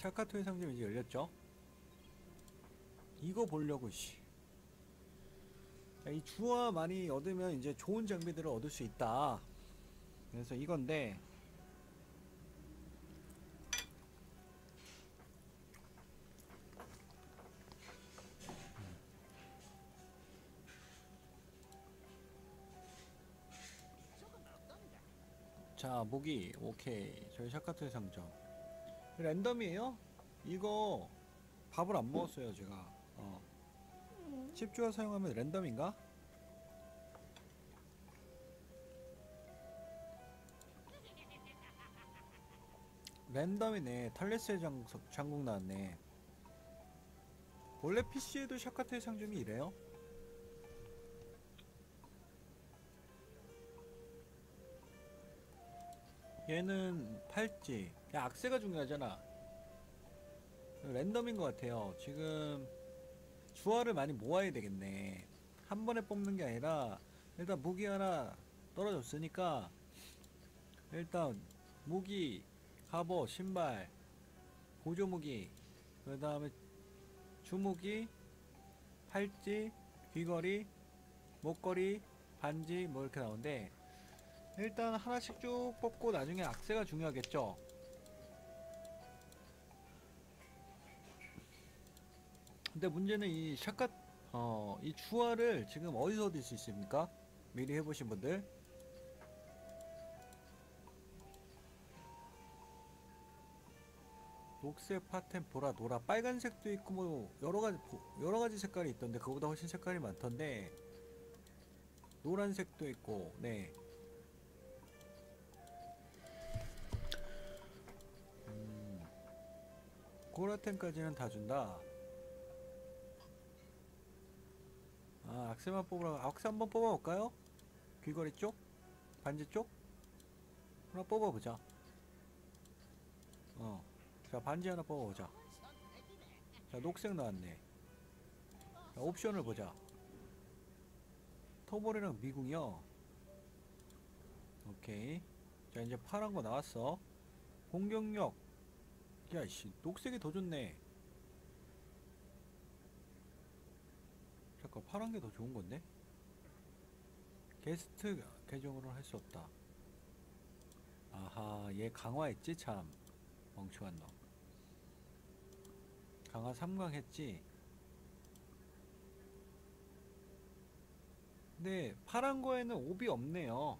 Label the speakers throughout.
Speaker 1: 샤카토의 상점이 이제 열렸죠? 이거 보려고 씨. 자, 이 주화 많이 얻으면 이제 좋은 장비들을 얻을 수 있다. 그래서 이건데 자 무기. 오케이. 저희 샤카토의 상점 랜덤이에요? 이거 밥을 안 먹었어요 제가 어. 칩주화 사용하면 랜덤인가? 랜덤이네 탈레스의 장, 장국 나왔네 원래 PC에도 샤카토의 상점이 이래요? 얘는 팔찌. 야 악세가 중요하잖아. 랜덤인 것 같아요. 지금 주화를 많이 모아야 되겠네. 한 번에 뽑는 게 아니라 일단 무기 하나 떨어졌으니까 일단 무기 갑옷 신발 보조 무기 그 다음에 주무기 팔찌 귀걸이 목걸이 반지 뭐 이렇게 나오는데 일단 하나씩 쭉 뽑고 나중에 악세가 중요하겠죠? 근데 문제는 이 샷갓 어, 이 주화를 지금 어디서 얻을 수 있습니까? 미리 해보신 분들. 녹색 파템 보라 노라. 빨간색도 있고 뭐 여러가지 여러가지 색깔이 있던데 그거보다 훨씬 색깔이 많던데. 노란색도 있고 네 고라텐까지는 다 준다. 아 악세만 뽑으라고. 악세 한번 뽑아볼까요? 귀걸이 쪽? 반지 쪽? 하나 뽑아보자. 어. 자 반지 하나 뽑아보자. 자 녹색 나왔네. 자 옵션을 보자. 터보레랑 미궁이요? 오케이. 자 이제 파란 거 나왔어. 공격력 야이씨 녹색이 더 좋네. 잠깐 파란 게 더 좋은 건데? 게스트 계정으로는 할 수 없다. 아하 얘 강화했지 참. 멍청한 놈. 강화 3강 했지? 근데 파란 거에는 옵이 없네요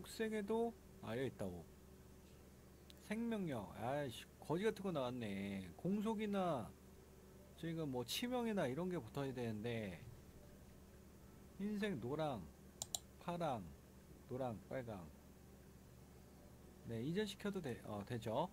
Speaker 1: 녹색에도 아 여기 있다 옵 생명력. 아이씨 거지 같은 거 나왔네. 공속이나 지금 뭐 치명이나 이런 게 붙어야 되는데 흰색 노랑 파랑 노랑 빨강. 네 이전 시켜도 되, 어, 되죠